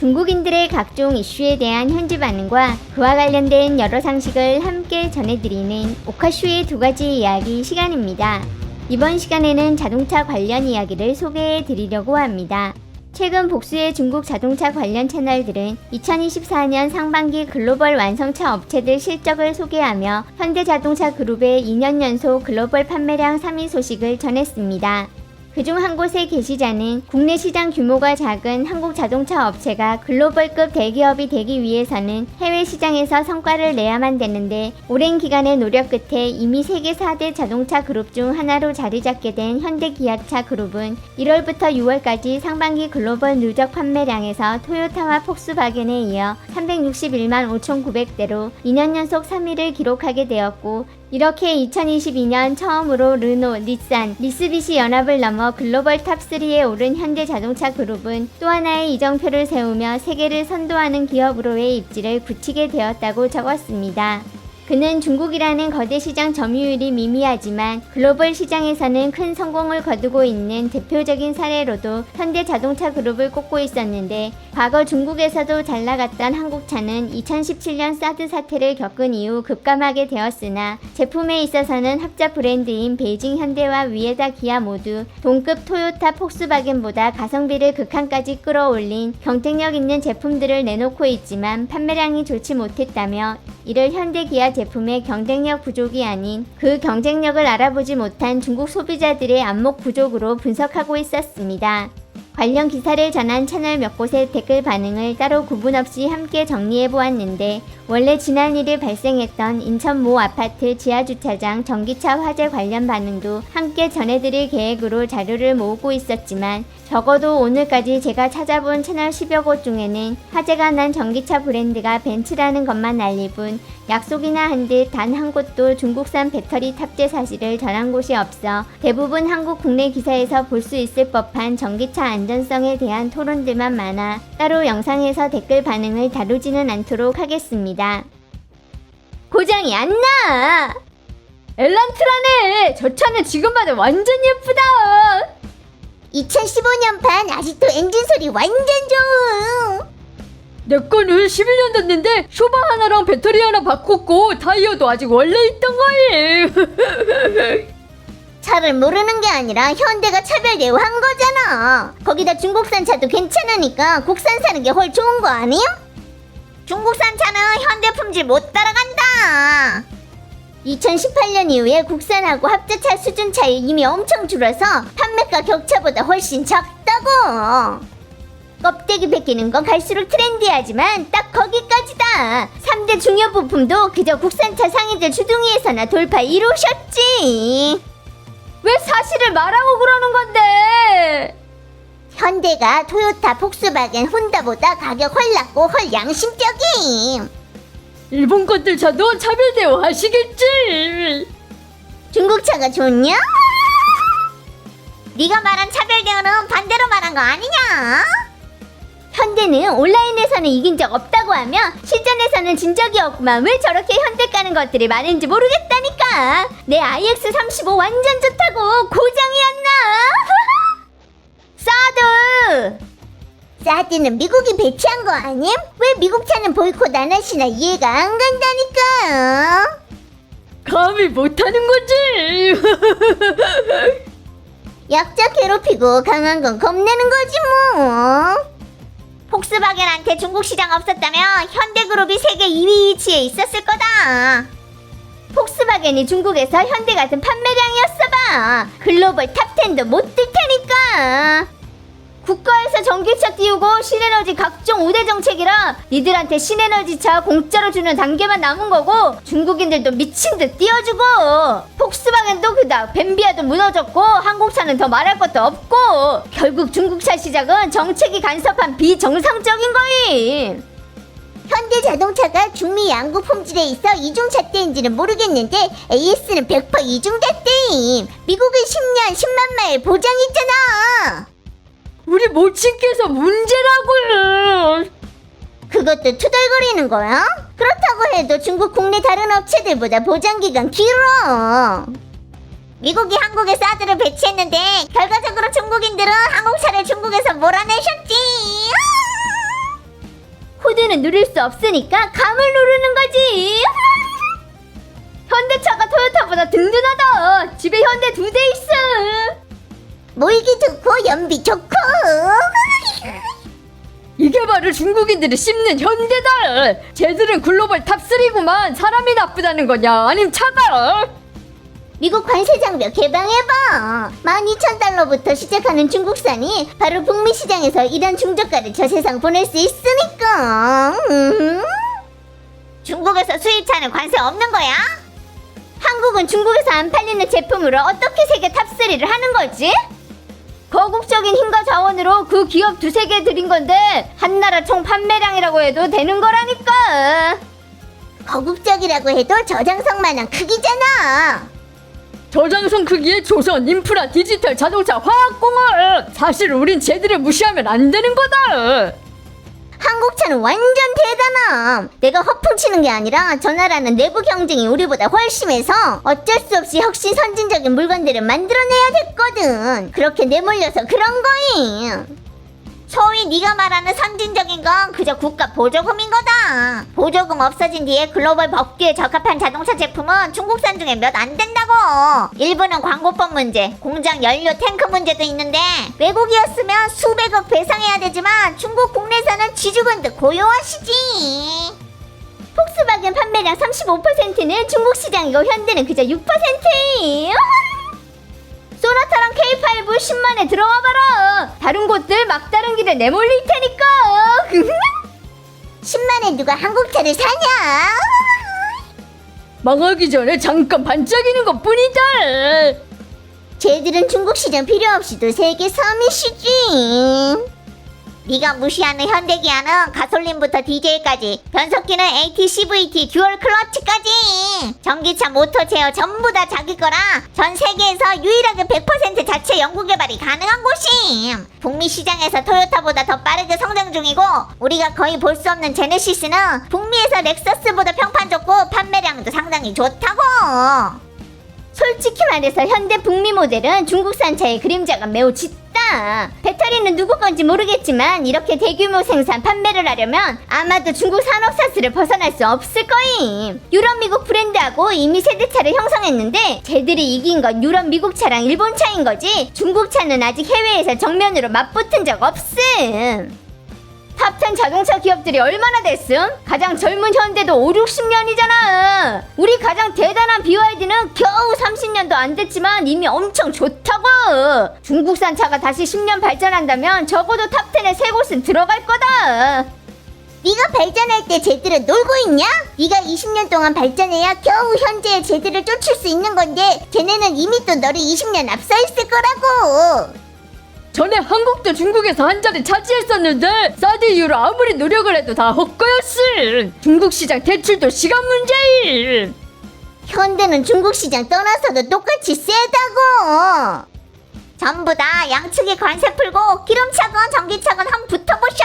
중국인들의 각종 이슈에 대한 현지 반응과 그와 관련된 여러 상식을 함께 전해드리는 오카슈의 두 가지 이야기 시간입니다. 이번 시간에는 자동차 관련 이야기를 소개해 드리려고 합니다. 최근 복수의 중국 자동차 관련 채널들은 2024년 상반기 글로벌 완성차 업체들 실적을 소개하며 현대자동차 그룹의 2년 연속 글로벌 판매량 3위 소식을 전했습니다. 그중 한 곳의 게시자는 국내 시장 규모가 작은 한국 자동차 업체가 글로벌급 대기업이 되기 위해서는 해외 시장에서 성과를 내야만 되는데 오랜 기간의 노력 끝에 이미 세계 4대 자동차 그룹 중 하나로 자리 잡게 된 현대 기아차 그룹은 1월부터 6월까지 상반기 글로벌 누적 판매량에서 토요타와 폭스바겐에 이어 361만 5,900대로 2년 연속 3위를 기록하게 되었고 이렇게 2022년 처음으로 르노, 닛산, 미쓰비시 연합을 넘어 글로벌 탑3에 오른 현대 자동차 그룹은 또 하나의 이정표를 세우며 세계를 선도하는 기업으로의 입지를 굳히게 되었다고 적었습니다. 그는 중국이라는 거대 시장 점유율이 미미하지만 글로벌 시장에서는 큰 성공을 거두고 있는 대표적인 사례로도 현대 자동차 그룹을 꼽고 있었는데 과거 중국에서도 잘 나갔던 한국차는 2017년 사드 사태를 겪은 이후 급감하게 되었으나 제품에 있어서는 합자 브랜드인 베이징 현대와 위에다 기아 모두 동급 토요타 폭스바겐보다 가성비를 극한까지 끌어올린 경쟁력 있는 제품들을 내놓고 있지만 판매량이 좋지 못했다며 이를 현대 기아 제품의 경쟁력 부족이 아닌 그 경쟁력을 알아보지 못한 중국 소비자들의 안목 부족으로 분석하고 있었습니다. 관련 기사를 전한 채널 몇 곳의 댓글 반응을 따로 구분 없이 함께 정리해 보았는데 원래 지난 1일 발생했던 인천 모 아파트 지하주차장 전기차 화재 관련 반응도 함께 전해드릴 계획으로 자료를 모으고 있었지만 적어도 오늘까지 제가 찾아본 채널 10여 곳 중에는 화재가 난 전기차 브랜드가 벤츠라는 것만 알릴 뿐 약속이나 한 듯 단 한 곳도 중국산 배터리 탑재 사실을 전한 곳이 없어 대부분 한국 국내 기사에서 볼 수 있을 법한 전기차 안전성에 대한 토론들만 많아 따로 영상에서 댓글 반응을 다루지는 않도록 하겠습니다. 고장이 안 나! 엘란트라네! 저 차는 지금 봐도 완전 예쁘다! 2015년판 아직도 엔진 소리 완전 좋음. 내 거는 11년 됐는데 쇼바 하나랑 배터리 하나 바꿨고 타이어도 아직 원래 있던 거예요. 차를 모르는 게 아니라 현대가 차별 대우한 거잖아. 거기다 중국산 차도 괜찮으니까 국산 사는 게 훨 좋은 거 아니야? 중국산 차는 현대 품질 못 따라간다. 2018년 이후에 국산하고 합자차 수준 차이 이미 엄청 줄어서 판매가 격차보다 훨씬 적다고. 껍데기 벗기는 건 갈수록 트렌디하지만 딱 거기까지다. 3대 중요 부품도 그저 국산차 상위들 주둥이에서나 돌파 이루셨지. 왜 사실을 말하고 그러는 건데? 현대가 토요타, 폭스바겐, 혼다보다 가격 헐 낮고 헐 양심적임. 일본 것들 차도 차별 대우 하시겠지. 중국 차가 좋냐? 네가 말한 차별 대우는 반대로 말한 거 아니냐? 현대는 온라인에서는 이긴 적 없다고 하며 실전에서는 진 적이 없구만 왜 저렇게 현대 까는 것들이 많은지 모르겠다니까 내 iX35 완전 좋다고 고장이 안 나. 사드 사드는 미국이 배치한 거 아님? 왜 미국 차는 보이콧 안 하시나 이해가 안 간다니까 감히 못하는 거지. 약자 괴롭히고 강한 건 겁내는 거지 뭐. 폭스바겐한테 중국 시장 없었다면 현대그룹이 세계 2위 위치에 있었을 거다. 폭스바겐이 중국에서 현대 같은 판매량이었어 봐. 글로벌 탑10도 못 들 테니까. 국가에서 전기차 띄우고 신에너지 각종 우대 정책이라 니들한테 신에너지 차 공짜로 주는 단계만 남은 거고 중국인들도 미친 듯 띄워주고 폭스바겐도 그닥 벤비아도 무너졌고 한국차는 더 말할 것도 없고 결국 중국차 시작은 정책이 간섭한 비정상적인 거임 현대 자동차가 중미 양구 품질에 있어 이중차 때인지는 모르겠는데 AS는 100% 이중차 때임 미국은 10년 10만 마일 보장 있잖아 우리 모친께서 문제라고요. 그것도 투덜거리는 거야? 그렇다고 해도 중국 국내 다른 업체들보다 보장기간 길어. 미국이 한국에 사드를 배치했는데 결과적으로 중국인들은 한국 차를 중국에서 몰아내셨지. 현대는 누릴 수 없으니까 감을 누르는 거지. 현대차가 토요타보다 든든하다. 집에 현대 두 대 있어. 몰기 좋고 연비 좋고 이게 바로 중국인들이 씹는 현대다. 쟤들은 글로벌 탑3구만 사람이 나쁘다는 거냐? 아님 차가? 미국 관세 장벽 개방해봐 12,000달러부터 시작하는 중국산이 바로 북미 시장에서 이런 중저가를 저 세상 보낼 수 있으니까 음. 중국에서 수입차는 관세 없는 거야? 한국은 중국에서 안 팔리는 제품으로 어떻게 세계 탑3를 하는 거지? 거국적인 힘과 자원으로 그 기업 두세 개 들인 건데 한 나라 총 판매량이라고 해도 되는 거라니까. 거국적이라고 해도 저장성만한 크기잖아 저장성 크기의 조선, 인프라, 디지털, 자동차, 화학공업. 사실 우린 쟤들을 무시하면 안 되는 거다. 한국차는 완전 대단함. 내가 허풍치는 게 아니라 저 나라는 내부 경쟁이 우리보다 훨씬 해서 어쩔 수 없이 혁신 선진적인 물건들을 만들어내야 됐거든. 그렇게 내몰려서 그런 거임. 소위 네가 말하는 선진적인 건 그저 국가 보조금인 거다. 보조금 없어진 뒤에 글로벌 법규에 적합한 자동차 제품은 중국산 중에 몇 안 된다고. 일부는 광고법 문제, 공장 연료 탱크 문제도 있는데 외국이었으면 수백억 배상해야 되지만 중국 국내산은 쥐죽은 듯 고요하시지. 폭스바겐 판매량 35%는 중국 시장이고 현대는 그저 6%예요. 소나타랑 K5 10만에 들어와 봐라. 다른 곳들 막다른 길에 내몰릴 테니까. 10만에 누가 한국차를 사냐? 망하기 전에 잠깐 반짝이는 것 뿐이다. 쟤들은 중국 시장 필요 없이도 세계 3위시지. 네가 무시하는 현대기아는 가솔린부터 디젤까지 변속기는 AT, CVT, 듀얼 클러치까지 전기차 모터 제어 전부 다 자기 거라 전 세계에서 유일하게 100% 자체 연구 개발이 가능한 곳임. 북미 시장에서 토요타보다 더 빠르게 성장 중이고 우리가 거의 볼 수 없는 제네시스는 북미에서 렉서스보다 평판 좋고 판매량도 상당히 좋다고. 솔직히 말해서 현대 북미 모델은 중국산 차의 그림자가 매우 짙다. 배터리는 누구 건지 모르겠지만 이렇게 대규모 생산 판매를 하려면 아마도 중국 산업사스를 벗어날 수 없을 거임. 유럽 미국 브랜드하고 이미 세대차를 형성했는데 쟤들이 이긴 건 유럽 미국 차랑 일본 차인 거지. 중국 차는 아직 해외에서 정면으로 맞붙은 적 없음. 탑10 자동차 기업들이 얼마나 됐음? 가장 젊은 현대도 5, 60년이잖아. 우리 가장 대단한 BYD는 겨우 30년도 안 됐지만 이미 엄청 좋다고. 중국산 차가 다시 10년 발전한다면 적어도 탑10에 세 곳은 들어갈 거다. 네가 발전할 때 쟤들은 놀고 있냐? 네가 20년 동안 발전해야 겨우 현재의 쟤들을 쫓을 수 있는 건데 쟤네는 이미 또 너를 20년 앞서 있을 거라고 전에 한국도 중국에서 한 자리 차지했었는데 사드 이후로 아무리 노력을 해도 다 헛거였음. 중국 시장 대출도 시간 문제임. 현대는 중국 시장 떠나서도 똑같이 세다고 전부 다 양측에 관세 풀고 기름차건 전기차건 한 붙어보셔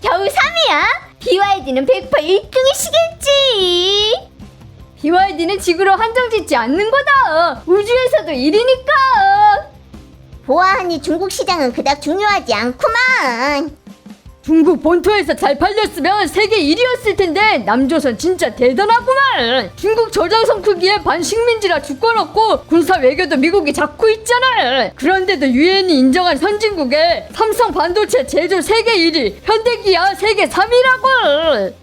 겨우 3위야? BYD는 100% 1등이시겠지. BYD는 지구로 한정짓지 않는 거다. 우주에서도 1위니까. 보아하니 중국 시장은 그닥 중요하지 않구만 중국 본토에서 잘 팔렸으면 세계 1위였을 텐데 남조선 진짜 대단하구만. 중국 저장성 크기에 반식민지라 주권 없고 군사 외교도 미국이 잡고 있잖아. 그런데도 유엔이 인정한 선진국에 삼성 반도체 제조 세계 1위, 현대기아 세계 3위라고.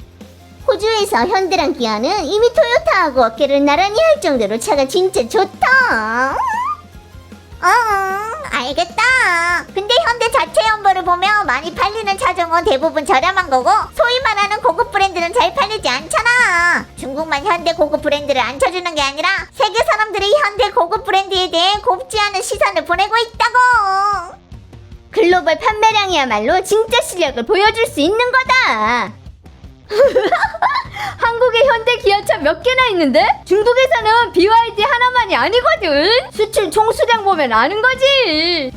호주에서 현대랑 기아는 이미 토요타하고 어깨를 나란히 할 정도로 차가 진짜 좋다. 어, 알겠다. 근데 현대 자체 연보를 보면 많이 팔리는 차종은 대부분 저렴한 거고 소위 말하는 고급 브랜드는 잘 팔리지 않잖아. 중국만 현대 고급 브랜드를 안 쳐주는 게 아니라 세계 사람들이 현대 고급 브랜드에 대해 곱지 않은 시선을 보내고 있다고. 글로벌 판매량이야말로 진짜 실력을 보여줄 수 있는 거다. 한국에 현대 기아차 몇 개나 있는데 중국에서는 BYD 하나만이 아니거든. 수출 총수량 보면 아는 거지.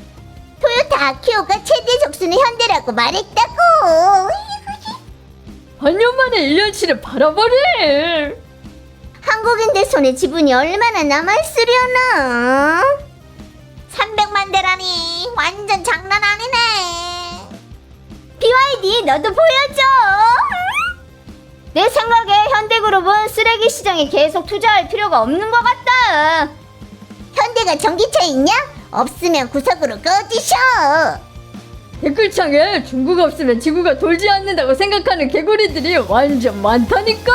토요타 아키오가 최대 적수는 현대라고 말했다고. 반년 만에 1년치를 팔아버릴. 한국인들 손에 지분이 얼마나 남아있으려나? 300만 대라니 완전 장난 아니네. BYD 너도 보여줘. 내 생각에 현대그룹은 쓰레기 시장에 계속 투자할 필요가 없는 것 같다. 현대가 전기차 있냐? 없으면 구석으로 꺼지셔. 댓글창에 중국 없으면 지구가 돌지 않는다고 생각하는 개구리들이 완전 많다니까